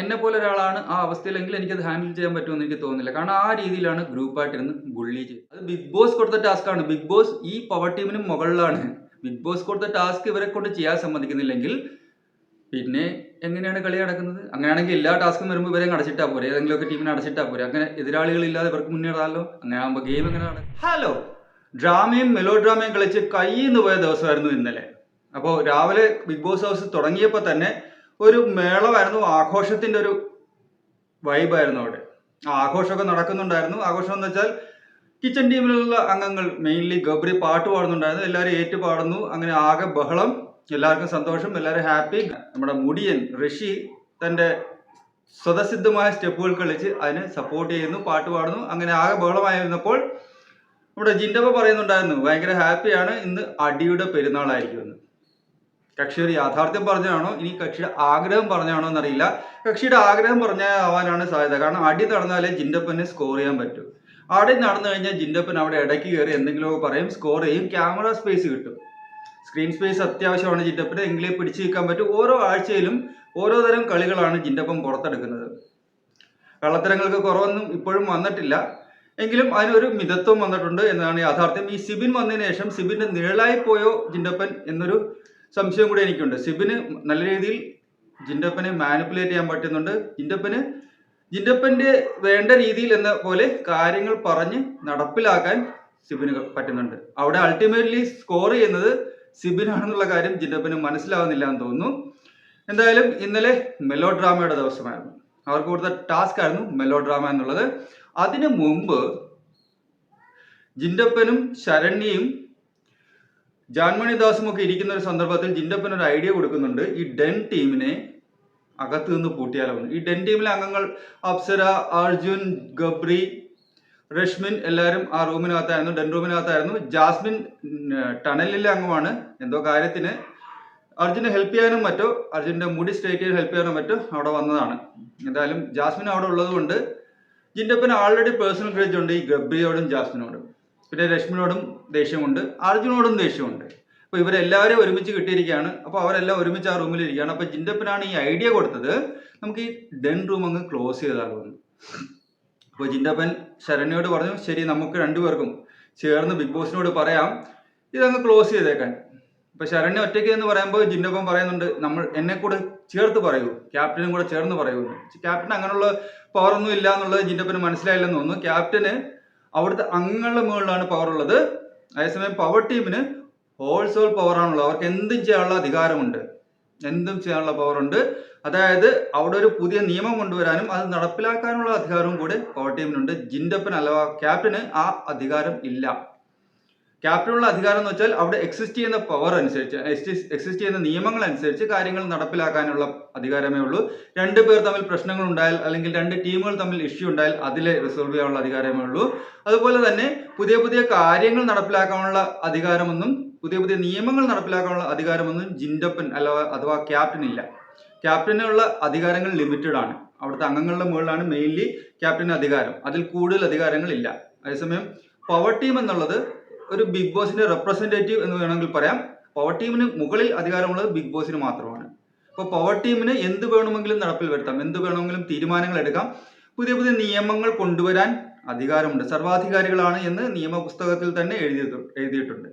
എന്നെ പോലെ ഒരാളാണ് ആ അവസ്ഥയിലെങ്കിൽ അത് ഹാൻഡിൽ ചെയ്യാൻ പറ്റുമെന്ന് എനിക്ക് തോന്നുന്നില്ല. കാരണം ആ രീതിയിലാണ് ഗ്രൂപ്പായിട്ടിരുന്ന് ബുള്ളി ചെയ്യുന്നത് അത് ബിഗ് ബോസ് കൊടുത്ത ടാസ്ക്കാണ് ബിഗ് ബോസ് ഈ പവർ ടീമിന് മുകളിലാണ്. ബിഗ് ബോസ് കൊടുത്ത ടാസ്ക് ഇവരെ കൊണ്ട് ചെയ്യാൻ സമ്മതിക്കുന്നില്ലെങ്കിൽ പിന്നെ എങ്ങനെയാണ് കളി നടക്കുന്നത്? അങ്ങനെയാണെങ്കിൽ എല്ലാ ടാസ്കും വരുമ്പോൾ ഇവരെ അടച്ചിട്ടാ പോരെ. ഏതെങ്കിലുമൊക്കെ ടീമിനെ അടച്ചിട്ടാ പോരെ. അങ്ങനെ എതിരാളികളില്ലാതെ ഇവർക്ക് മുന്നേറാമല്ലോ അങ്ങനെ ആകുമ്പോൾ ഗെയിം എങ്ങനെ നടക്കും ഹലോ ഡ്രാമയും മെലോ ഡ്രാമയും കളിച്ച് കയ്യിൽ നിന്ന് പോയ ദിവസമായിരുന്നു ഇന്നലെ. അപ്പോൾ രാവിലെ ബിഗ് ബോസ് ഹൗസ് തുടങ്ങിയപ്പോൾ തന്നെ ഒരു മേളമായിരുന്നു ആഘോഷത്തിന്റെ ഒരു വൈബായിരുന്നു അവിടെ. ആഘോഷമൊക്കെ നടക്കുന്നുണ്ടായിരുന്നു. ആഘോഷം എന്ന് വെച്ചാൽ കിച്ചൺ ടീമിലുള്ള അംഗങ്ങൾ മെയിൻലി ഗബ്രി പാട്ട് പാടുന്നുണ്ടായിരുന്നു. എല്ലാവരും ഏറ്റു പാടുന്നു. അങ്ങനെ ആകെ ബഹളം എല്ലാവർക്കും സന്തോഷം എല്ലാവരും ഹാപ്പി നമ്മുടെ മുടിയൻ ഋഷി തന്റെ സ്വതസിദ്ധമായ സ്റ്റെപ്പുകൾ കളിച്ച് അതിന് സപ്പോർട്ട് ചെയ്യുന്നു പാട്ട് പാടുന്നു. അങ്ങനെ ആകെ ബഹളമായിരുന്നപ്പോൾ നമ്മുടെ ജിൻഡപ്പ പറയുന്നുണ്ടായിരുന്നു ഭയങ്കര ഹാപ്പിയാണ് ഇന്ന് അടിയുടെ പെരുന്നാളായിരിക്കും എന്ന് കക്ഷി ഒരു യാഥാർത്ഥ്യം പറഞ്ഞാണോ ഇനി കക്ഷിയുടെ ആഗ്രഹം പറഞ്ഞാണോ എന്നറിയില്ല. കക്ഷിയുടെ ആഗ്രഹം പറഞ്ഞാവാനാണ് സാധ്യത. കാരണം അടി നടന്നാലേ ജിൻഡപ്പനെ സ്കോർ ചെയ്യാൻ പറ്റൂ. അടി നടന്നു കഴിഞ്ഞാൽ ജിൻഡപ്പൻ അവിടെ ഇടയ്ക്ക് കയറി എന്തെങ്കിലുമൊക്കെ പറയും സ്കോർ ചെയ്യും ക്യാമറ സ്പേസ് കിട്ടും. സ്ക്രീൻ സ്പേസ് അത്യാവശ്യമാണ് ജിൻഡപ്പിന്. എങ്കിലേ പിടിച്ചു നിൽക്കാൻ പറ്റും. ഓരോ ആഴ്ചയിലും ഓരോ തരം കളികളാണ് ജിൻഡപ്പൻ പുറത്തെടുക്കുന്നത്. കള്ളത്തരങ്ങൾക്ക് കുറവൊന്നും ഇപ്പോഴും വന്നിട്ടില്ല. എങ്കിലും അതിനൊരു മിതത്വം വന്നിട്ടുണ്ട് എന്നതാണ് യാഥാർത്ഥ്യം. ഈ സിബിൻ വന്നതിന് ശേഷം സിബിന്റെ നിഴലായി പോയോ ജിൻഡപ്പൻ എന്നൊരു സംശയം കൂടി എനിക്കുണ്ട്. സിബിന് നല്ല രീതിയിൽ ജിൻഡപ്പനെ മാനിപ്പുലേറ്റ് ചെയ്യാൻ പറ്റുന്നുണ്ട്. ജിൻഡപ്പന് ജിൻഡപ്പന്റെ വേണ്ട രീതിയിൽ എന്ന പോലെ കാര്യങ്ങൾ പറഞ്ഞ് നടപ്പിലാക്കാൻ സിബിന് പറ്റുന്നുണ്ട്. അവിടെ അൾട്ടിമേറ്റ്ലി സ്കോർ ചെയ്യുന്നത് സിബിനാണെന്നുള്ള കാര്യം ജിൻഡപ്പന് മനസ്സിലാവുന്നില്ല എന്ന് തോന്നുന്നു. എന്തായാലും ഇന്നലെ മെലോ ഡ്രാമയുടെ ദിവസമായിരുന്നു. അവർക്ക് കൊടുത്ത ടാസ്ക് ആയിരുന്നു മെലോ ഡ്രാമ എന്നുള്ളത്. അതിനു മുമ്പ് ജിൻഡപ്പനും ശരണ്യയും ജാൻമണി ദാസും ഒക്കെ ഇരിക്കുന്ന ഒരു സന്ദർഭത്തിൽ ജിൻഡപ്പൻ ഒരു ഐഡിയ കൊടുക്കുന്നുണ്ട്. ഈ ഡെൻ ടീമിനെ അകത്ത് നിന്ന് പൂട്ടിയാലോ ഈ ഡെൻ ടീമിലെ അംഗങ്ങൾ അപ്സര അർജുൻ ഗബ്രി രശ്മിൻ എല്ലാവരും ആ റൂമിനകത്തായിരുന്നു ഡെൻ റൂമിനകത്തായിരുന്നു. ജാസ്മിൻ ടണലിലെ അംഗമാണ്. എന്തോ കാര്യത്തിന്. അർജുനെ ഹെൽപ്പ് ചെയ്യാനും മറ്റോ അർജുന്റെ മുടി സ്ട്രേറ്റ് ചെയ്യാൻ ഹെൽപ്പ് ചെയ്യാനും മറ്റോ അവിടെ വന്നതാണ്. എന്തായാലും ജാസ്മിൻ അവിടെ ഉള്ളത് കൊണ്ട് ജിൻഡപ്പൻ ആൾറെഡി പേഴ്സണൽ ക്രേജ് ഉണ്ട് ഈ ഗബ്രിയോടും ജാസ്മിനോടും. പിന്നെ ലക്ഷ്മിനോടും ദേഷ്യമുണ്ട് അർജുനോടും ദേഷ്യമുണ്ട്. അപ്പോൾ ഇവരെല്ലാവരും ഒരുമിച്ച് കിട്ടിയിരിക്കുകയാണ്. അപ്പോൾ അവരെല്ലാം ഒരുമിച്ച് ആ റൂമിൽ ഇരിക്കുകയാണ്. അപ്പോൾ ജിൻഡപ്പനാണ് ഈ ഐഡിയ കൊടുത്തത്. നമുക്ക് ഈ ഡെൻ റൂം അങ്ങ് ക്ലോസ് ചെയ്താൽ മതി. അപ്പോൾ ജിൻഡപ്പൻ ശരണ്യോട് പറഞ്ഞു ശരി നമുക്ക് രണ്ടുപേർക്കും ചേർന്ന് ബിഗ് ബോസിനോട് പറയാം. ഇതങ്ങ് ക്ലോസ് ചെയ്തേക്കാൻ. ഇപ്പൊ ശരണ്യ ഒറ്റയ്ക്ക് എന്ന് പറയുമ്പോൾ ജിൻഡപ്പൻ പറയുന്നുണ്ട് നമ്മൾ എന്നെ കൂടെ ചേർത്ത് പറയൂ. ക്യാപ്റ്റനും കൂടെ ചേർന്ന് പറയൂ. ക്യാപ്റ്റൻ അങ്ങനെയുള്ള പവർ ഒന്നും ഇല്ല എന്നുള്ളത് ജിൻഡപ്പന് മനസ്സിലായില്ലെന്ന് തോന്നുന്നു. ക്യാപ്റ്റന് അവിടുത്തെ അംഗങ്ങളുടെ മുകളിലാണ് പവർ ഉള്ളത്. അതേസമയം പവർ ടീമിന് ഹോൾസോൾ പവർ ആണുള്ളത്. അവർക്ക് എന്തും ചെയ്യാനുള്ള അധികാരമുണ്ട്. എന്തും ചെയ്യാനുള്ള പവർ ഉണ്ട്. അതായത് അവിടെ ഒരു പുതിയ നിയമം കൊണ്ടുവരാനും അത് നടപ്പിലാക്കാനുള്ള അധികാരവും കൂടി പവർ ടീമിനുണ്ട് ജിൻഡപ്പൻ അഥവാ ക്യാപ്റ്റന് ആ അധികാരം ഇല്ല. ക്യാപ്റ്റനുള്ള അധികാരം എന്ന് വെച്ചാൽ അവിടെ എക്സിസ്റ്റ് ചെയ്യുന്ന പവർ അനുസരിച്ച് എക്സിസ്റ്റ് ചെയ്യുന്ന നിയമങ്ങൾ അനുസരിച്ച് കാര്യങ്ങൾ നടപ്പിലാക്കാനുള്ള അധികാരമേ ഉള്ളൂ. രണ്ട് പേർ തമ്മിൽ പ്രശ്നങ്ങൾ ഉണ്ടായാൽ അല്ലെങ്കിൽ രണ്ട് ടീമുകൾ തമ്മിൽ ഇഷ്യൂ ഉണ്ടായാൽ അതിലെ റിസോൾവ് ചെയ്യാനുള്ള അധികാരമേ ഉള്ളൂ. അതുപോലെ തന്നെ പുതിയ പുതിയ കാര്യങ്ങൾ നടപ്പിലാക്കാനുള്ള അധികാരമൊന്നും പുതിയ പുതിയ നിയമങ്ങൾ നടപ്പിലാക്കാനുള്ള അധികാരമൊന്നും ജിൻഡപ്പൻ അല്ല അഥവാ ക്യാപ്റ്റൻ ഇല്ല. ക്യാപ്റ്റനുള്ള അധികാരങ്ങൾ ലിമിറ്റഡ് ആണ്. അവിടുത്തെ അംഗങ്ങളുടെ മുകളിലാണ് മെയിൻലി ക്യാപ്റ്റൻ അധികാരം. അതിൽ കൂടുതൽ അധികാരങ്ങൾ ഇല്ല അതേസമയം പവർ ടീം എന്നുള്ളത് ഒരു ബിഗ് ബോസിന്റെ റെപ്രസെന്റേറ്റീവ് എന്ന് വേണമെങ്കിൽ പറയാം. പവർ ടീമിന് മുകളിൽ അധികാരമുള്ളത് ബിഗ് ബോസിന് മാത്രമാണ്. അപ്പോൾ പവർ ടീമിന് എന്ത് വേണമെങ്കിലും നടപ്പിൽ വരുത്താം എന്ത് വേണമെങ്കിലും തീരുമാനങ്ങൾ എടുക്കാം പുതിയ പുതിയ നിയമങ്ങൾ കൊണ്ടുവരാൻ അധികാരമുണ്ട്. സർവാധികാരികളാണ് എന്ന് നിയമപുസ്തകത്തിൽ തന്നെ എഴുതി എഴുതിയിട്ടുണ്ട്.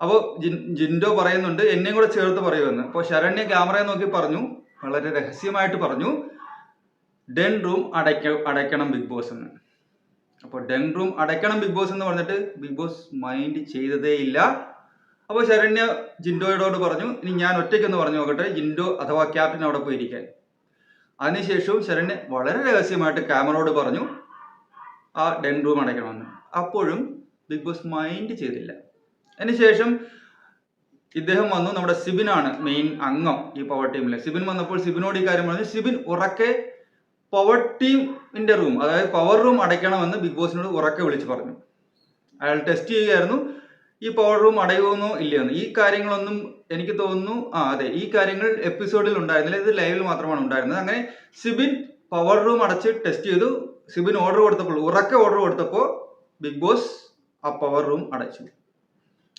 അപ്പോൾ ജിൻ ജിൻഡോ പറയുന്നുണ്ട് എന്നെയും കൂടെ ചേർത്ത് പറയുമെന്ന്. അപ്പോൾ ശരണ്യ ക്യാമറയെ നോക്കി പറഞ്ഞു വളരെ രഹസ്യമായിട്ട് പറഞ്ഞു ഡെൻ റൂം അടയ്ക്ക അടയ്ക്കണം ബിഗ് ബോസ് എന്ന് അപ്പോൾ ഡെൻ റൂം അടയ്ക്കണം ബിഗ് ബോസ് എന്ന് പറഞ്ഞിട്ട് ബിഗ് ബോസ് മൈൻഡ് ചെയ്തതേ ഇല്ല. അപ്പോൾ ശരണ്യ ജിൻഡോയോട് പറഞ്ഞു ഇനി ഞാൻ ഒറ്റയ്ക്കൊന്ന് പറഞ്ഞു നോക്കട്ടെ ജിൻഡോ അഥവാ ക്യാപ്റ്റൻ അവിടെ പോയിരിക്കാൻ. അതിനുശേഷവും ശരണ്യ വളരെ രഹസ്യമായിട്ട് ക്യാമറയോട് പറഞ്ഞു ആ ഡെൻ റൂം അടയ്ക്കണമെന്ന്. അപ്പോഴും ബിഗ് ബോസ് മൈൻഡ് ചെയ്തില്ല. അതിനുശേഷം ഇദ്ദേഹം വന്നു നമ്മുടെ സിബിനാണ് മെയിൻ അംഗം ഈ പവർ ടീമിലെ സിബിൻ വന്നപ്പോൾ സിബിനോട് ഈ കാര്യം പറഞ്ഞു സിബിൻ ഉറക്കെ പവർ ടീമിന്റെ റൂം അതായത് പവർ റൂം അടയ്ക്കണമെന്ന് ബിഗ് ബോസിനോട് ഉറക്കെ വിളിച്ച് പറഞ്ഞു. അയാൾ ടെസ്റ്റ് ചെയ്യുകയായിരുന്നു. ഈ പവർ റൂം അടയുമെന്നോ ഇല്ലയെന്ന്. ഈ കാര്യങ്ങളൊന്നും എനിക്ക് തോന്നുന്നു ആ അതെ ഈ കാര്യങ്ങൾ എപ്പിസോഡിൽ ഉണ്ടായിരുന്നില്ല. ഇത് ലൈവിൽ മാത്രമാണ് ഉണ്ടായിരുന്നത്. അങ്ങനെ സിബിൻ പവർ റൂം അടച്ച് ടെസ്റ്റ് ചെയ്തു. സിബിൻ ഓർഡർ കൊടുത്തപ്പോൾ ഉറക്കെ ഓർഡർ കൊടുത്തപ്പോൾ ബിഗ് ബോസ് ആ പവർ റൂം അടച്ചു.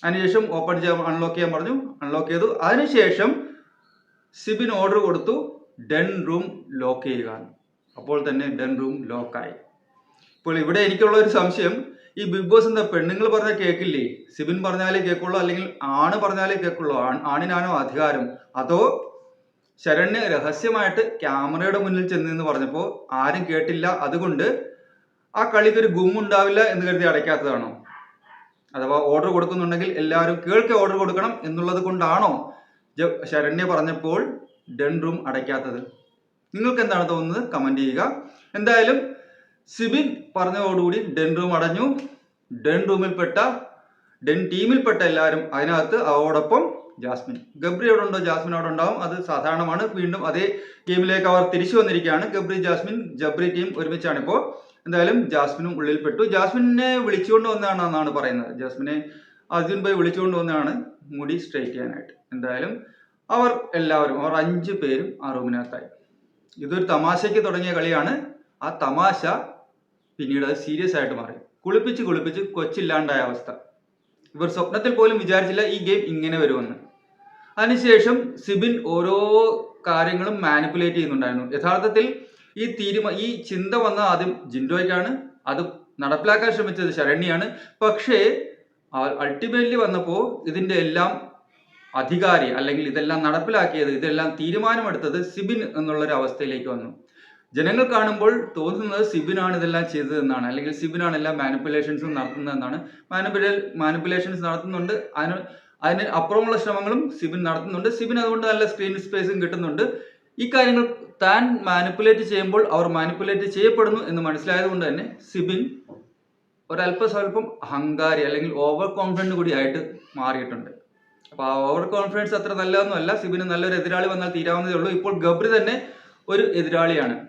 അതിനുശേഷം ഓപ്പൺ ചെയ്യാൻ അൺലോക്ക് ചെയ്യാൻ പറഞ്ഞു. അൺലോക്ക് ചെയ്തു. അതിനുശേഷം സിബിൻ ഓർഡർ കൊടുത്തു. ഡെൻ റൂം ലോക്ക് ചെയ്യുക അപ്പോൾ തന്നെ ഡൺ റൂം ലോക്കായി ഇപ്പോൾ ഇവിടെ എനിക്കുള്ള ഒരു സംശയം ഈ ബിഗ് ബോസ് എന്താ പെണ്ണുങ്ങൾ പറഞ്ഞാൽ കേൾക്കില്ലേ സിബിൻ പറഞ്ഞാലേ കേൾക്കുള്ളൂ അല്ലെങ്കിൽ ആണ് പറഞ്ഞാലേ കേൾക്കുള്ളൂ ആണിനാണോ അധികാരം? അതോ ശരണ്യ രഹസ്യമായിട്ട് ക്യാമറയുടെ മുന്നിൽ ചെന്ന് പറഞ്ഞപ്പോൾ ആരും കേട്ടില്ല അതുകൊണ്ട് ആ കളിക്ക് ഒരു ഉണ്ടാവില്ല എന്ന് കരുതി അടയ്ക്കാത്തതാണോ? അഥവാ ഓർഡർ കൊടുക്കുന്നുണ്ടെങ്കിൽ എല്ലാവരും കേൾക്കെ ഓർഡർ കൊടുക്കണം എന്നുള്ളത് കൊണ്ടാണോ ശരണ്യ പറഞ്ഞപ്പോൾ ഡെൻ റൂം അടയ്ക്കാത്തത്? നിങ്ങൾക്ക് എന്താണ് തോന്നുന്നത്? കമന്റ് ചെയ്യുക. എന്തായാലും സിബിൻ പറഞ്ഞതോടുകൂടി ഡെൻ റൂം അടഞ്ഞു. ഡെൻ റൂമിൽപ്പെട്ട ഡെൻ ടീമിൽപ്പെട്ട എല്ലാവരും അതിനകത്ത്. അവരോടൊപ്പം ജാസ്മിൻ. ഗബ്രി അവിടെ ഉണ്ടോ? ജാസ്മിൻ അവിടെ ഉണ്ടാവും. അത് സാധാരണമാണ്. വീണ്ടും അതേ ഗെയിമിലേക്ക് അവർ തിരിച്ചു വന്നിരിക്കുകയാണ്. ഗബ്രി ജാസ്മിൻ ജബ്രി ടീം ഒരുമിച്ചാണ് ഇപ്പോൾ എന്തായാലും ജാസ്മിനും ഉള്ളിൽപ്പെട്ടു ജാസ്മിനെ വിളിച്ചുകൊണ്ട് വന്നതാണെന്നാണ് പറയുന്നത്. ജാസ്മിനെ അർജുൻ ഭായ് വിളിച്ചുകൊണ്ട് വന്നതാണ് മുടി സ്ട്രൈറ്റ് ചെയ്യാനായിട്ട്. എന്തായാലും അവർ എല്ലാവരും അവർ അഞ്ച് പേരും ആ റൂമിനകത്തായി ഇതൊരു തമാശയ്ക്ക് തുടങ്ങിയ കളിയാണ്. ആ തമാശ പിന്നീട് അത് സീരിയസ് ആയിട്ട് മാറി. കുളിപ്പിച്ച് കുളിപ്പിച്ച് കൊച്ചില്ലാണ്ടായ അവസ്ഥ. ഇവർ സ്വപ്നത്തിൽ പോലും വിചാരിച്ചില്ല ഈ ഗെയിം ഇങ്ങനെ വരുമെന്ന്. അതിനുശേഷം സിബിൻ ഓരോ കാര്യങ്ങളും മാനിപ്പുലേറ്റ് ചെയ്യുന്നുണ്ടായിരുന്നു. യഥാർത്ഥത്തിൽ ഈ തീരുമാ ഈ ചിന്ത വന്ന ആദ്യം ജിൻഡോയ്ക്കാണ് അത് നടപ്പിലാക്കാൻ ശ്രമിച്ചത് ശരണ്യാണ്. പക്ഷേ അൾട്ടിമേറ്റ്ലി വന്നപ്പോൾ ഇതിന്റെ എല്ലാം അധികാരി അല്ലെങ്കിൽ ഇതെല്ലാം നടപ്പിലാക്കിയത് ഇതെല്ലാം തീരുമാനമെടുത്തത് സിബിൻ എന്നുള്ളൊരു അവസ്ഥയിലേക്ക് വന്നു. ജനങ്ങൾ കാണുമ്പോൾ തോന്നുന്നത് സിബിനാണ് ഇതെല്ലാം ചെയ്തതെന്നാണ്. അല്ലെങ്കിൽ സിബിനാണ് എല്ലാ മാനിപ്പുലേഷൻസും നടത്തുന്നതെന്നാണ്. മാനിപ്പുലേ മാനിപ്പുലേഷൻസ് നടത്തുന്നുണ്ട്. അതിന് അതിന് അപ്പുറമുള്ള ശ്രമങ്ങളും സിബിൻ നടത്തുന്നുണ്ട്. സിബിൻ അതുകൊണ്ട് നല്ല സ്ക്രീൻ സ്പേസും കിട്ടുന്നുണ്ട്. ഈ കാര്യങ്ങൾ താൻ മാനിപ്പുലേറ്റ് ചെയ്യുമ്പോൾ അവർ മാനിപ്പുലേറ്റ് ചെയ്യപ്പെടുന്നു എന്ന് മനസ്സിലായത് കൊണ്ട് തന്നെ സിബിൻ ഒരല്പസ്വല്പം അഹങ്കാരി അല്ലെങ്കിൽ ഓവർ കോൺഫിഡന്റ് കൂടി ആയിട്ട് മാറിയിട്ടുണ്ട്. അപ്പോൾ ഓവർ കോൺഫിഡൻസ് അത്ര നല്ലതൊന്നുമല്ല. സിബിന് നല്ലൊരു എതിരാളി വന്നാൽ തീരാവുന്നതേ ഉള്ളൂ. ഇപ്പോൾ ഗബ്രി തന്നെ ഒരു എതിരാളിയാണ്.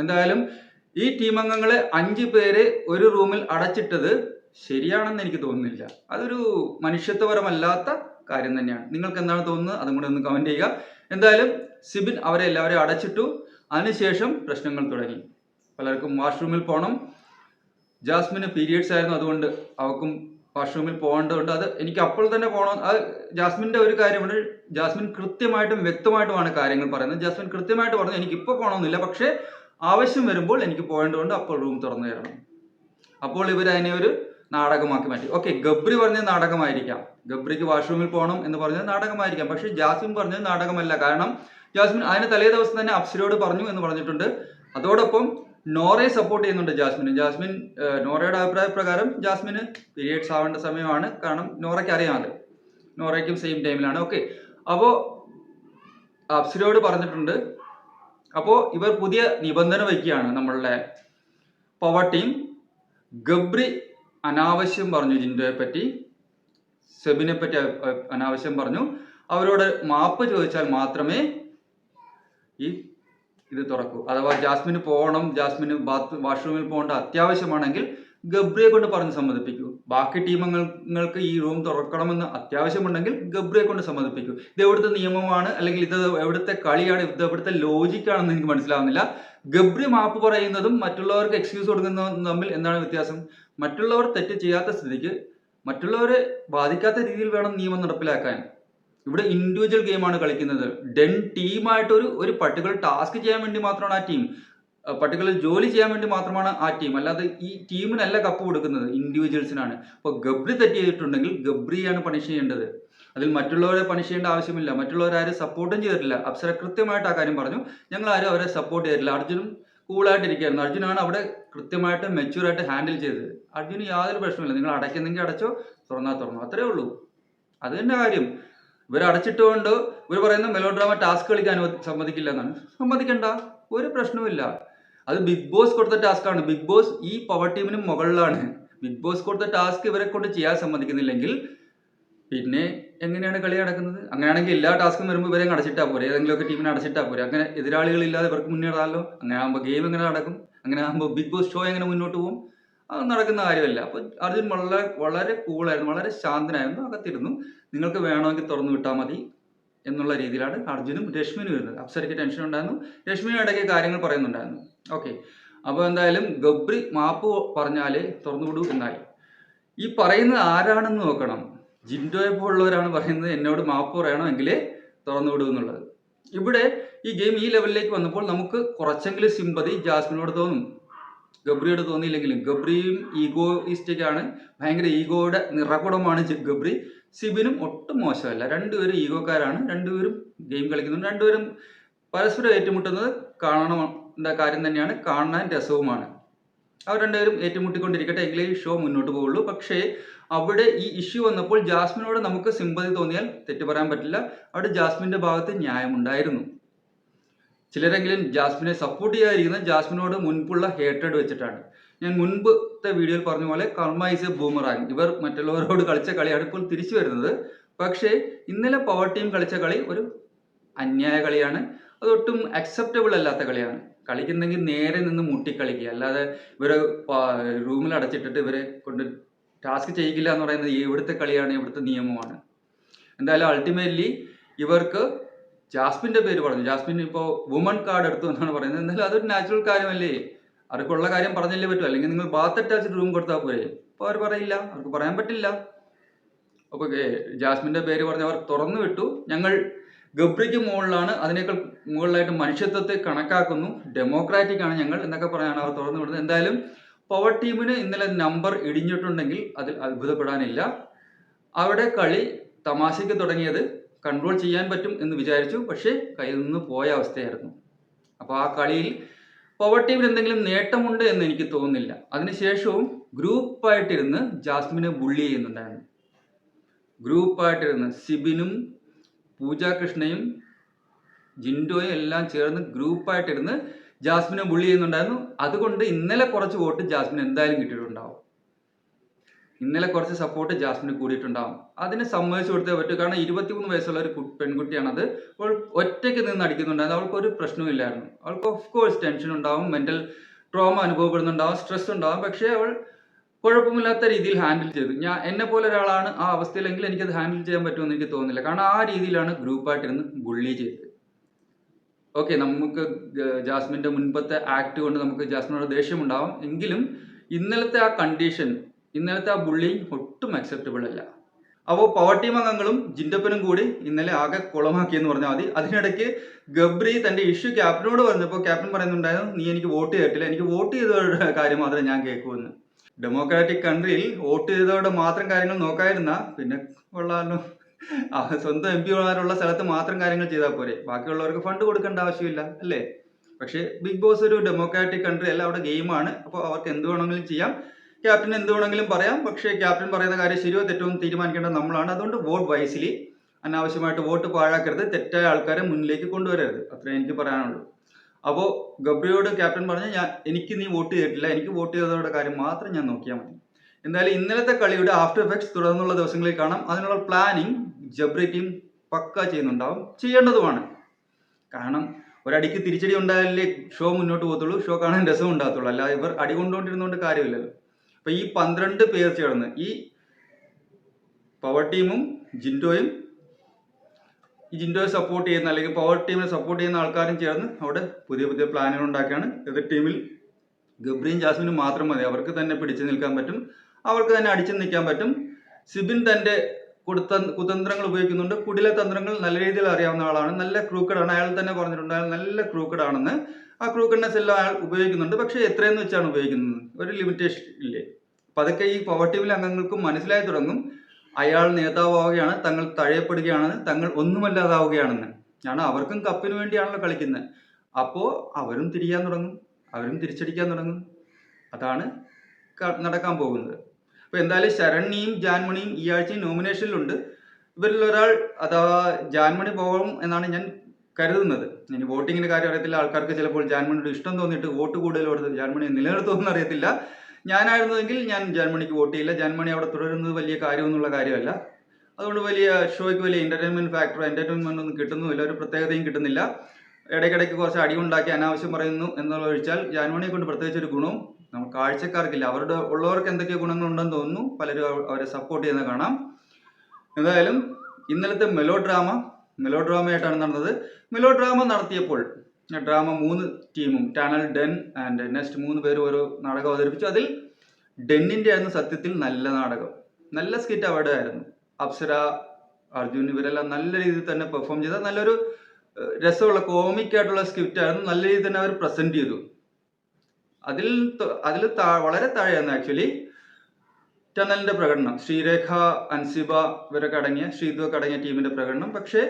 എന്തായാലും ഈ ടീം അംഗങ്ങളെ അഞ്ച് പേരെ ഒരു റൂമിൽ അടച്ചിട്ടത് ശരിയാണെന്ന് എനിക്ക് തോന്നുന്നില്ല. അതൊരു മനുഷ്യത്വപരമല്ലാത്ത കാര്യം തന്നെയാണ്. നിങ്ങൾക്ക് എന്താണ് തോന്നുന്നത്? അതും കൂടെ ഒന്ന് കമന്റ് ചെയ്യുക. എന്തായാലും സിബിൻ അവരെ എല്ലാവരെയും അടച്ചിട്ടു. അതിനുശേഷം പ്രശ്നങ്ങൾ തുടങ്ങി. പലർക്കും വാഷ്റൂമിൽ പോകണം ജാസ്മിന് പീരിയഡ്സ് ആയിരുന്നു. അതുകൊണ്ട് അവൾക്കും വാഷ്റൂമിൽ പോകേണ്ടതുണ്ട്. അത് എനിക്ക് അപ്പോൾ തന്നെ പോകണം. അത് ജാസ്മിന്റെ ഒരു കാര്യമുണ്ട് ജാസ്മിൻ കൃത്യമായിട്ടും വ്യക്തമായിട്ടുമാണ് കാര്യങ്ങൾ പറയുന്നത്. ജാസ്മിൻ കൃത്യമായിട്ട് പറഞ്ഞു എനിക്ക് ഇപ്പോൾ പോകണമെന്നില്ല. പക്ഷേ ആവശ്യം വരുമ്പോൾ എനിക്ക് പോകേണ്ടതുകൊണ്ട് അപ്പോൾ റൂം തുറന്നു തരണം. അപ്പോൾ ഇവർ അതിനെ ഒരു നാടകമാക്കി മാറ്റി. ഓക്കെ ഗബ്രി പറഞ്ഞ നാടകമായിരിക്കാം. ഗബ്രിക്ക് വാഷ്റൂമിൽ പോകണം എന്ന് പറഞ്ഞത് നാടകമായിരിക്കാം. പക്ഷേ ജാസ്മിൻ പറഞ്ഞത് നാടകമല്ല. കാരണം ജാസ്മിൻ അതിന് തലേ ദിവസം തന്നെ അപ്സരയോട് പറഞ്ഞു എന്ന് പറഞ്ഞിട്ടുണ്ട്. അതോടൊപ്പം നോറയെ സപ്പോർട്ട് ചെയ്യുന്നുണ്ട് ജാസ്മിന്. ജാസ്മിൻ നോറയുടെ അഭിപ്രായ പ്രകാരം ജാസ്മിന് പീരിയഡ്സ് ആവേണ്ട സമയമാണ്. കാരണം നോറയ്ക്ക് അറിയാമല്ലോ. നോറയ്ക്കും സെയിം ടൈമിലാണ് ഓക്കെ അപ്പോൾ അപ്സിലോട് പറഞ്ഞിട്ടുണ്ട്. അപ്പോൾ ഇവർ പുതിയ നിബന്ധന വയ്ക്കുകയാണ് നമ്മളുടെ പവർ ടീം ഗബ്രി അനാവശ്യം പറഞ്ഞു ജിൻഡോയെ പറ്റി. സെബിനെ പറ്റി അനാവശ്യം പറഞ്ഞു. അവരോട് മാപ്പ് ചോദിച്ചാൽ മാത്രമേ ഈ ഇത് തുറക്കൂ. അഥവാ ജാസ്മിന് പോകണം ജാസ്മിന് ബാത്ത് വാഷ്റൂമിൽ പോകേണ്ട അത്യാവശ്യമാണെങ്കിൽ ഗബ്രിയെ കൊണ്ട് പറഞ്ഞ് സമ്മതിപ്പിക്കൂ. ബാക്കി ടീമങ്ങൾക്ക് ഈ റൂം തുറക്കണമെന്ന് അത്യാവശ്യമുണ്ടെങ്കിൽ ഗബ്രിയെ കൊണ്ട് സമ്മതിപ്പിക്കൂ. ഇത് എവിടുത്തെ നിയമമാണ്? അല്ലെങ്കിൽ ഇത് എവിടുത്തെ കളിയാണ്? ഇത് എവിടുത്തെ ലോജിക്കാണെന്ന് എനിക്ക് മനസ്സിലാവുന്നില്ല. ഗബ്രി മാപ്പ് പറയുന്നതും മറ്റുള്ളവർക്ക് എക്സ്ക്യൂസ് കൊടുക്കുന്നതും തമ്മിൽ എന്താണ് വ്യത്യാസം? മറ്റുള്ളവർ തെറ്റ് ചെയ്യാത്ത സ്ഥിതിക്ക് മറ്റുള്ളവരെ ബാധിക്കാത്ത രീതിയിൽ വേണം നിയമം നടപ്പിലാക്കാൻ. ഇവിടെ ഇൻഡിവിജ്വൽ ഗെയിമാണ് കളിക്കുന്നത്. ഡെൻ ടീമായിട്ട് ഒരു ഒരു പർട്ടിക്കുലർ ടാസ്ക് ചെയ്യാൻ വേണ്ടി മാത്രമാണ് ആ ടീം പർട്ടിക്കുലർ ജോലി ചെയ്യാൻ വേണ്ടി മാത്രമാണ് ആ ടീം അല്ലാതെ ഈ ടീമിനല്ല കപ്പ് കൊടുക്കുന്നത് ഇൻഡിവിജ്വൽസിനാണ് അപ്പോൾ ഗബ്രി തെറ്റ് ചെയ്തിട്ടുണ്ടെങ്കിൽ ഗബ്രിയാണ് പണിഷ് ചെയ്യേണ്ടത്. അതിൽ മറ്റുള്ളവരെ പണിഷ് ചെയ്യേണ്ട ആവശ്യമില്ല. മറ്റുള്ളവരാരും സപ്പോർട്ടും ചെയ്തിട്ടില്ല. അപ്സര കൃത്യമായിട്ട് ആ കാര്യം പറഞ്ഞു. ഞങ്ങൾ ആരും അവരെ സപ്പോർട്ട് ചെയ്തിട്ടില്ല. അർജുനും കൂളായിട്ടിരിക്കുകയായിരുന്നു അർജുനാണ് അവിടെ കൃത്യമായിട്ട് മെച്യൂറായിട്ട് ഹാൻഡിൽ ചെയ്തത്. അർജുന് യാതൊരു പ്രശ്നമില്ല നിങ്ങൾ അടയ്ക്കുന്നെങ്കിൽ അടച്ചോ തുറന്നാൽ തുറന്നോ. അത്രേ ഉള്ളൂ. അത് തന്നെ കാര്യം. ഇവർ അടച്ചിട്ടുകൊണ്ട് ഇവർ പറയുന്ന മെലോ ഡ്രാമ ടാസ്ക് കളിക്കാൻ സമ്മതിക്കില്ല എന്നാണ്. സമ്മതിക്കണ്ട. ഒരു പ്രശ്നവുമില്ല. അത് ബിഗ് ബോസ് കൊടുത്ത ടാസ്ക്കാണ് ബിഗ് ബോസ് ഈ പവർ ടീമിന് മുകളിലാണ്. ബിഗ് ബോസ് കൊടുത്ത ടാസ്ക് ഇവരെ കൊണ്ട് ചെയ്യാൻ സമ്മതിക്കുന്നില്ലെങ്കിൽ പിന്നെ എങ്ങനെയാണ് കളി നടക്കുന്നത്? അങ്ങനെയാണെങ്കിൽ എല്ലാ ടാസ്കും വരുമ്പോൾ ഇവരെ അടച്ചിട്ടാ പോരെ. ഏതെങ്കിലുമൊക്കെ ടീമിനെ അടച്ചിട്ടാ പോരെ. അങ്ങനെ എതിരാളികളില്ലാതെ ഇവർക്ക് മുന്നേറാമല്ലോ. അങ്ങനെ ആകുമ്പോൾ ഗെയിം എങ്ങനെ നടക്കും? അങ്ങനെ ആകുമ്പോൾ ബിഗ് ബോസ് ഷോ എങ്ങനെ മുന്നോട്ട് പോകും? അത് നടക്കുന്ന കാര്യമല്ല. അപ്പോൾ അർജുൻ വളരെ വളരെ കൂളായിരുന്നു വളരെ ശാന്തനായിരുന്നു അകത്തിരുന്നു. നിങ്ങൾക്ക് വേണമെങ്കിൽ തുറന്നു വിട്ടാൽ മതി എന്നുള്ള രീതിയിലാണ് അർജുനും രശ്മിനും വരുന്നത് അപ്സരയ്ക്ക് ടെൻഷൻ ഉണ്ടായിരുന്നു. രശ്മിനും ഇടയ്ക്ക് കാര്യങ്ങൾ പറയുന്നുണ്ടായിരുന്നു. ഓക്കെ അപ്പോൾ എന്തായാലും ഗബ്രി മാപ്പ് പറഞ്ഞാലേ തുറന്നുവിടൂ എന്നായി. ഈ പറയുന്നത് ആരാണെന്ന് നോക്കണം. ജിൻഡോയെ പോലുള്ളവരാണ് പറയുന്നത് എന്നോട് മാപ്പ് പറയണമെങ്കിലേ തുറന്നുവിടൂ എന്നുള്ളത്. ഇവിടെ ഈ ഗെയിം ഈ ലെവലിലേക്ക് വന്നപ്പോൾ നമുക്ക് കുറച്ചെങ്കിലും സിമ്പതി ജാസ്മിനോട് തോന്നും. ഗബ്രിയോട് തോന്നിയില്ലെങ്കിലും ഗബ്രിയും ഈഗോയിസ്റ്റിക് ആണ് ഭയങ്കര ഈഗോയുടെ നിറകുടമാണ് ഗബ്രി. സിബിനും ഒട്ടും മോശമല്ല. രണ്ടുപേരും ഈഗോക്കാരാണ്. രണ്ടുപേരും ഗെയിം കളിക്കുന്നുണ്ട് രണ്ടുപേരും പരസ്പരം ഏറ്റുമുട്ടുന്നത് കാണണം കാര്യം തന്നെയാണ്. കാണാൻ രസവുമാണ്. അവർ രണ്ടുപേരും ഏറ്റുമുട്ടിക്കൊണ്ടിരിക്കട്ടെ. എങ്കിലേ ഷോ മുന്നോട്ട് പോവുള്ളൂ. പക്ഷേ അവിടെ ഈ ഇഷ്യൂ വന്നപ്പോൾ ജാസ്മിനോട് നമുക്ക് സിമ്പതി തോന്നിയാൽ തെറ്റ് പറയാൻ പറ്റില്ല. അവിടെ ജാസ്മിന്റെ ഭാഗത്ത് ന്യായമുണ്ടായിരുന്നു. ചിലരെങ്കിലും ജാസ്മിനെ സപ്പോർട്ട് ചെയ്യാതിരിക്കുന്നത് ജാസ്മിനോട് മുൻപുള്ള ഹേറ്റഡ് വെച്ചിട്ടാണ്. ഞാൻ മുൻപത്തെ വീഡിയോയിൽ പറഞ്ഞ പോലെ കർമ്മ ഇസ് എ ബൂമറാങ് ഇവർ മറ്റുള്ളവരോട് കളിച്ച കളിയാണ് ഇപ്പോൾ തിരിച്ചു വരുന്നത്. പക്ഷേ ഇന്നലെ പവർ ടീം കളിച്ച കളി ഒരു അന്യായ കളിയാണ്. അതൊട്ടും അക്സെപ്റ്റബിൾ അല്ലാത്ത കളിയാണ്. കളിക്കുന്നെങ്കിൽ നേരെ നിന്ന് മുട്ടിക്കളിക്കുക. അല്ലാതെ ഇവരെ റൂമിൽ അടച്ചിട്ടിട്ട് ഇവരെ കൊണ്ട് ടാസ്ക് ചെയ്യിക്കില്ല എന്ന് പറയുന്നത് ഇവിടുത്തെ കളിയാണ് ഇവിടുത്തെ നിയമമാണ്. എന്തായാലും അൾട്ടിമേറ്റ്ലി ഇവർക്ക് ജാസ്മിന്റെ പേര് പറഞ്ഞു. ജാസ്മിൻ ഇപ്പോ വുമൺ കാർഡ് എടുത്തു എന്നാണ് പറയുന്നത്. എന്നാലും അതൊരു നാച്ചുറൽ കാര്യമല്ലേ? അവർക്കുള്ള കാര്യം പറഞ്ഞല്ലേ പറ്റൂ. അല്ലെങ്കിൽ നിങ്ങൾ ബാത്ത് അറ്റാച്ച്ഡ് റൂം കൊടുത്താൽ പോരെ. അപ്പോൾ അവർ പറയില്ല. അവർക്ക് പറയാൻ പറ്റില്ല. അപ്പോൾ ജാസ്മിന്റെ പേര് പറഞ്ഞ് അവർ തുറന്നു വിട്ടു. ഞങ്ങൾ ഗബ്രിക്ക് മുകളിലാണ്. അതിനേക്കാൾ മുകളിലായിട്ട് മനുഷ്യത്വത്തെ കണക്കാക്കുന്നു. ഡെമോക്രാറ്റിക് ആണ് ഞങ്ങൾ എന്നൊക്കെ പറയാണ് അവർ തുറന്നു വിടുന്നത്. എന്തായാലും പവർ ടീമിന് ഇന്നലെ നമ്പർ ഇടിഞ്ഞിട്ടുണ്ടെങ്കിൽ അതിൽ അത്ഭുതപ്പെടാനില്ല. അവിടെ കളി തമാശയ്ക്ക് തുടങ്ങിയത് കൺട്രോൾ ചെയ്യാൻ പറ്റും എന്ന് വിചാരിച്ചു. പക്ഷേ കയ്യിൽ നിന്ന് പോയ അവസ്ഥയായിരുന്നു. അപ്പോൾ ആ കളിയിൽ പവർ ടീമിൽ എന്തെങ്കിലും നേട്ടമുണ്ട് എന്ന് എനിക്ക് തോന്നുന്നില്ല. അതിനുശേഷവും ഗ്രൂപ്പായിട്ടിരുന്ന് ജാസ്മിനെ ബുള്ളി ചെയ്യുന്നുണ്ടായിരുന്നു. ഗ്രൂപ്പായിട്ടിരുന്ന് സിബിനും പൂജ കൃഷ്ണയും ജിൻഡോയും എല്ലാം ചേർന്ന് ഗ്രൂപ്പായിട്ടിരുന്ന് ജാസ്മിനെ ബുള്ളി ചെയ്യുന്നുണ്ടായിരുന്നു. അതുകൊണ്ട് ഇന്നലെ കുറച്ച് വോട്ട് ജാസ്മിൻ എന്തായാലും കിട്ടിയിട്ടുണ്ടാവും. ഇന്നലെ കുറച്ച് സപ്പോർട്ട് ജാസ്മിന് കൂടിയിട്ടുണ്ടാവും. അതിനെ സമ്മതിച്ചു കൊടുത്തേ പറ്റൂ. കാരണം ഇരുപത്തിമൂന്ന് വയസ്സുള്ള ഒരു പെൺകുട്ടിയാണ് അത് അവൾ ഒറ്റയ്ക്ക് നിന്ന് അടിക്കുന്നുണ്ടായിരുന്നു. അവൾക്ക് ഒരു പ്രശ്നമില്ലായിരുന്നു അവൾക്ക് ഓഫ് കോഴ്സ് ടെൻഷൻ ഉണ്ടാവും മെന്റൽ ട്രോമ അനുഭവപ്പെടുന്നുണ്ടാവും സ്ട്രെസ് ഉണ്ടാവും. പക്ഷേ അവൾ കുഴപ്പമില്ലാത്ത രീതിയിൽ ഹാൻഡിൽ ചെയ്തു. ഞാൻ എന്നെ പോലെ ഒരാളാണ് ആ അവസ്ഥയിലെങ്കിൽ എനിക്കത് ഹാൻഡിൽ ചെയ്യാൻ പറ്റുമെന്ന് എനിക്ക് തോന്നുന്നില്ല. കാരണം ആ രീതിയിലാണ് ഗ്രൂപ്പായിട്ടിരുന്ന് ബുള്ളി ചെയ്തത്. ഓക്കെ നമുക്ക് ജാസ്മിന്റെ മുൻപത്തെ ആക്ട് കൊണ്ട് നമുക്ക് ജാസ്മിനോട് ദേഷ്യമുണ്ടാവും. എങ്കിലും ഇന്നലത്തെ ആ കണ്ടീഷൻ ഇന്നലത്തെ ആ ബുള്ളിങ് ഒട്ടും അക്സെപ്റ്റബിൾ അല്ല. അപ്പോൾ പവർ ടീം അംഗങ്ങളും ജിൻഡപ്പനും കൂടി ഇന്നലെ ആകെ കുളമാക്കിയെന്ന് പറഞ്ഞാൽ മതി. അതിനിടയ്ക്ക് ഗബ്രി തന്റെ ഇഷ്യൂ ക്യാപ്റ്റനോട് പറഞ്ഞപ്പോൾ ക്യാപ്റ്റൻ പറയുന്നുണ്ടായിരുന്നു നീ എനിക്ക് വോട്ട് ചെയ്തിട്ടില്ല. എനിക്ക് വോട്ട് ചെയ്തവരുടെ കാര്യം മാത്രമേ ഞാൻ കേൾക്കൂന്ന് ഡെമോക്രാറ്റിക് കൺട്രിയിൽ വോട്ട് ചെയ്തവരുടെ മാത്രം കാര്യങ്ങൾ നോക്കായിരുന്ന പിന്നെ ആ സ്വന്തം എം പിമാരുള്ള സ്ഥലത്ത് മാത്രം കാര്യങ്ങൾ ചെയ്താൽ പോരെ. ബാക്കിയുള്ളവർക്ക് ഫണ്ട് കൊടുക്കേണ്ട ആവശ്യമില്ല അല്ലേ? പക്ഷേ ബിഗ് ബോസ് ഒരു ഡെമോക്രാറ്റിക് കൺട്രി അല്ല അവിടെ ഗെയിമാണ് അപ്പോൾ അവർക്ക് എന്ത് വേണമെങ്കിലും ചെയ്യാം. ക്യാപ്റ്റൻ എന്ത് വേണമെങ്കിലും പറയാം. പക്ഷേ ക്യാപ്റ്റൻ പറയുന്ന കാര്യം ശരിയോ തെറ്റോ എന്ന് തീരുമാനിക്കേണ്ടത് നമ്മളാണ്. അതുകൊണ്ട് വോട്ട് വൈസിലി അനാവശ്യമായിട്ട് വോട്ട് പാഴാക്കരുത്. തെറ്റായ ആൾക്കാരെ മുന്നിലേക്ക് കൊണ്ടുവരരുത്. അത്രേ എനിക്ക് പറയാനുള്ളൂ. അപ്പോൾ ഗബ്രിയോട് ക്യാപ്റ്റൻ പറഞ്ഞു ഞാൻ എനിക്ക് നീ വോട്ട് ചെയ്തിട്ടില്ല. എനിക്ക് വോട്ട് ചെയ്തവരുടെ കാര്യം മാത്രം ഞാൻ നോക്കിയാൽ മതി. എന്തായാലും ഇന്നലത്തെ കളിയുടെ ആഫ്റ്റർ എഫക്ട്സ് തുടർന്നുള്ള ദിവസങ്ങളിൽ കാണാം. അതിനുള്ള പ്ലാനിങ് ജബ്രി ടീം പക്ക ചെയ്യുന്നുണ്ടാവും. ചെയ്യേണ്ടതുമാണ്. കാരണം ഒരടിക്ക് തിരിച്ചടി ഉണ്ടായാലേ ഷോ മുന്നോട്ട് പോകത്തുള്ളൂ. ഷോ കാണാൻ രസം ഉണ്ടാകത്തുള്ളൂ. അല്ലാതെ ഇവർ അടി കൊണ്ടുകൊണ്ടിരുന്നുകൊണ്ട് കാര്യമില്ലല്ലോ. അപ്പൊ ഈ പന്ത്രണ്ട് പേർ ചേർന്ന് ഈ പവർ ടീമും ജിൻഡോയും ഈ ജിൻഡോയെ സപ്പോർട്ട് ചെയ്യുന്ന അല്ലെങ്കിൽ പവർ ടീമിനെ സപ്പോർട്ട് ചെയ്യുന്ന ആൾക്കാരും ചേർന്ന് അവിടെ പുതിയ പുതിയ പ്ലാനുകൾ ഉണ്ടാക്കുകയാണ്. എതിർ ടീമിൽ ഗബ്രിയും ജാസ്മിനും മാത്രം മതി. അവർക്ക് തന്നെ പിടിച്ചു നിൽക്കാൻ പറ്റും. അവർക്ക് തന്നെ അടിച്ചു നിൽക്കാൻ പറ്റും. സിബിൻ തന്റെ കുടുത്ത കുതന്ത്രങ്ങൾ ഉപയോഗിക്കുന്നുണ്ട്. കുടില തന്ത്രങ്ങൾ നല്ല രീതിയിൽ അറിയാവുന്ന ആളാണ്. നല്ല ക്രൂക്കഡ് ആണ് അയാൾ തന്നെ പറഞ്ഞിട്ടുണ്ട്. അയാൾ നല്ല ക്രൂക്കഡ് ആണെന്ന് ആ ക്രൂക്കഡ്നെസ് എല്ലാം അയാൾ ഉപയോഗിക്കുന്നുണ്ട്. പക്ഷേ എത്രയെന്ന് വെച്ചാണ് ഉപയോഗിക്കുന്നത്? ഒരു ലിമിറ്റേഷൻ ഇല്ലേ? പതുക്കെ ഈ പവർ അംഗങ്ങൾക്കും മനസ്സിലായി തുടങ്ങും. അയാൾ നേതാവുകയാണ് തങ്ങൾ തഴയപ്പെടുകയാണെന്ന് തങ്ങൾ ഒന്നുമല്ലാതാവുകയാണെന്ന്. ഞാൻ അവർക്കും കപ്പിന് വേണ്ടിയാണല്ലോ കളിക്കുന്നത് അപ്പോൾ അവരും തിരിയാൻ തുടങ്ങും അവരും തിരിച്ചടിക്കാൻ തുടങ്ങും. അതാണ് നടക്കാൻ പോകുന്നത്. അപ്പോൾ എന്തായാലും ശരണ്യയും ജാൻമണിയും ഈ ആഴ്ചയും നോമിനേഷനിലുണ്ട് ഇവരിൽ ഒരാൾ അഥവാ ജാൻമണി പോകും എന്നാണ് ഞാൻ കരുതുന്നത്. ഇനി വോട്ടിങ്ങിന്റെ കാര്യം അറിയത്തില്ല. ആൾക്കാർക്ക് ചിലപ്പോൾ ജാൻമണിയുടെ ഇഷ്ടം തോന്നിയിട്ട് വോട്ട് കൂടുതൽ കൊടുത്ത് ജാൻമണി നിലനിർത്തുമെന്ന് അറിയത്തില്ല. ഞാനായിരുന്നുവെങ്കിൽ ഞാൻ ജന്മണിക്ക് വോട്ട് ചെയ്യില്ല. ജന്മണി അവിടെ തുടരുന്നത് വലിയ കാര്യമൊന്നുള്ള കാര്യമല്ല. അതുകൊണ്ട് വലിയ ഷോയ്ക്ക് വലിയ എന്റർടൈൻമെന്റ് ഫാക്ടറോ എന്റർടൈൻമെന്റ് ഒന്നും കിട്ടുന്നുമില്ല. ഒരു പ്രത്യേകതയും കിട്ടുന്നില്ല. ഇടയ്ക്കിടയ്ക്ക് കുറച്ച് അടിയുണ്ടാക്കി അനാവശ്യം പറയുന്നു എന്നുള്ള ഒഴിച്ചാൽ ജാൻമണിയെ കൊണ്ട് പ്രത്യേകിച്ച് ഒരു ഗുണവും നമുക്ക് കാഴ്ചക്കാർക്കില്ല. അവരുടെ ഉള്ളവർക്ക് എന്തൊക്കെ ഗുണങ്ങളുണ്ടെന്ന് തോന്നുന്നു പലരും അവരെ സപ്പോർട്ട് ചെയ്യുന്ന കാണാം. എന്തായാലും ഇന്നലത്തെ മെലോ ഡ്രാമ മെലോ ഡ്രാമയായിട്ടാണ് നടന്നത്. മെലോ ഡ്രാമ നടത്തിയപ്പോൾ ഡ്രാമ മൂന്ന് ടീമും ടണൽ ഡെൻ ആൻഡ് നെക്സ്റ്റ് മൂന്ന് പേര് ഓരോ നാടകം അവതരിപ്പിച്ചു. അതിൽ ഡെന്നിന്റെ ആയിരുന്നു സത്യത്തിൽ നല്ല നാടകം. നല്ല സ്കിറ്റ് അവിടെ ആയിരുന്നു അപ്സര അർജുൻ ഇവരെല്ലാം നല്ല രീതിയിൽ തന്നെ പെർഫോം ചെയ്ത നല്ലൊരു രസമുള്ള കോമിക് ആയിട്ടുള്ള സ്ക്രിപ്റ്റ് ആയിരുന്നു നല്ല രീതിയിൽ തന്നെ അവർ പ്രസന്റ് ചെയ്തു. അതിൽ അതിൽ വളരെ താഴെയാണ് ആക്ച്വലി ടണലിന്റെ പ്രകടനം. ശ്രീരേഖ അൻസിബ ഇവരൊക്കെ അടങ്ങിയ ശ്രീതു ഒക്കെ അടങ്ങിയ ടീമിന്റെ പ്രകടനം. പക്ഷേ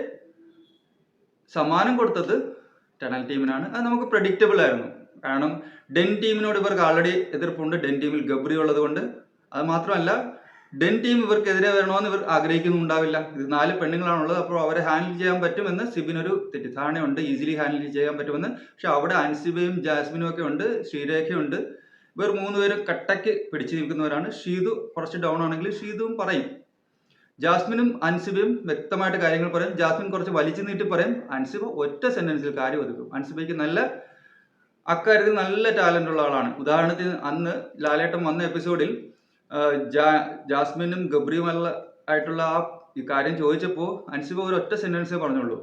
സമ്മാനം കൊടുത്തത് ടണൽ ടീമിനാണ്. അത് നമുക്ക് പ്രഡിക്റ്റബിൾ ആയിരുന്നു. കാരണം ഡെൻ ടീമിനോട് ഇവർക്ക് ആൾറെഡി എതിർപ്പുണ്ട്. ഡെൻ ടീമിൽ ഗബ്രി ഉള്ളത് കൊണ്ട്. അത് മാത്രമല്ല ഡെൻ ടീം ഇവർക്കെതിരെ വരണമെന്ന് ഇവർ ആഗ്രഹിക്കുന്നുണ്ടാവില്ല ഇത് നാല് പെണ്ണുങ്ങളാണുള്ളത്. അപ്പോൾ അവരെ ഹാൻഡിൽ ചെയ്യാൻ പറ്റുമെന്ന് സിബിനൊരു തെറ്റിദ്ധാരണയുണ്ട്. ഈസിലി ഹാൻഡിൽ ചെയ്യാൻ പറ്റുമെന്ന്. പക്ഷെ അവിടെ അൻസിബയും ജാസ്മിനും ഒക്കെ ഉണ്ട്. ശ്രീരേഖയുണ്ട്. ഇവർ മൂന്നുപേരും കട്ടയ്ക്ക് പിടിച്ചു നിൽക്കുന്നവരാണ്. ഷീതു കുറച്ച് ഡൗൺ ആണെങ്കിൽ ഷീതുവും പറയും. ജാസ്മിനും അൻസിബയും വ്യക്തമായിട്ട് കാര്യങ്ങൾ പറയും. ജാസ്മിൻ കുറച്ച് വലിച്ചു നീട്ടി പറയും. അൻസിബ ഒറ്റ സെന്റൻസിൽ കാര്യം ഒതുക്കും. അൻസിബയ്ക്ക് നല്ല അക്കാര്യത്തിൽ നല്ല ടാലന്റ് ഉള്ള ആളാണ്. ഉദാഹരണത്തിന് അന്ന് ലാലേട്ടൻ വന്ന എപ്പിസോഡിൽ ജാസ്മിനും ഗബ്രിയുമല്ല ആയിട്ടുള്ള ആ കാര്യം ചോദിച്ചപ്പോൾ അൻസിബ ഒരു ഒറ്റ സെന്റൻസേ പറഞ്ഞുള്ളൂ.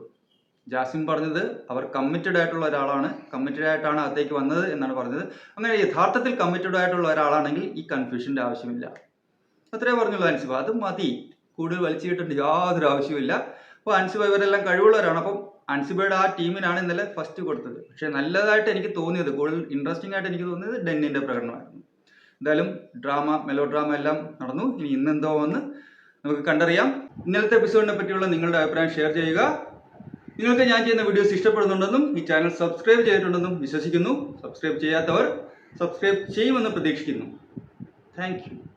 ജാസ്മിൻ പറഞ്ഞത് അവർ കമ്മിറ്റഡ് ആയിട്ടുള്ള ഒരാളാണ്. കമ്മിറ്റഡ് ആയിട്ടാണ് അകത്തേക്ക് വന്നത് എന്നാണ് പറഞ്ഞത്. അങ്ങനെ യഥാർത്ഥത്തിൽ കമ്മിറ്റഡ് ആയിട്ടുള്ള ഒരാളാണെങ്കിൽ ഈ കൺഫ്യൂഷന്റെ ആവശ്യമില്ല. അത്രേ പറഞ്ഞുള്ളൂ അൻസിബ. അത് മതി. കൂടുതൽ വലിച്ചു കിട്ടേണ്ട യാതൊരു ആവശ്യമില്ല അപ്പോൾ അൻസിബ ഇവരെല്ലാം കഴിവുള്ളവരാണ്. അപ്പം അൻസിബയുടെ ആ ടീമിനാണ് ഇന്നലെ ഫസ്റ്റ് കൊടുത്തത്. പക്ഷേ നല്ലതായിട്ട് എനിക്ക് തോന്നിയത് കൂടുതൽ ഇൻട്രസ്റ്റിംഗ് ആയിട്ട് എനിക്ക് തോന്നിയത് ഡെന്നിന്റെ പ്രകടനമായിരുന്നു. എന്തായാലും ഡ്രാമ മെലോ ഡ്രാമ എല്ലാം നടന്നു. ഇനി ഇന്ന് എന്തോ എന്ന് നമുക്ക് കണ്ടറിയാം. ഇന്നലത്തെ എപ്പിസോഡിനെ പറ്റിയുള്ള നിങ്ങളുടെ അഭിപ്രായം ഷെയർ ചെയ്യുക. നിങ്ങൾക്ക് ഞാൻ ചെയ്യുന്ന വീഡിയോസ് ഇഷ്ടപ്പെടുന്നുണ്ടെന്നും ഈ ചാനൽ സബ്സ്ക്രൈബ് ചെയ്തിട്ടുണ്ടെന്നും വിശ്വസിക്കുന്നു. സബ്സ്ക്രൈബ് ചെയ്യാത്തവർ സബ്സ്ക്രൈബ് ചെയ്യുമെന്ന് പ്രതീക്ഷിക്കുന്നു. താങ്ക്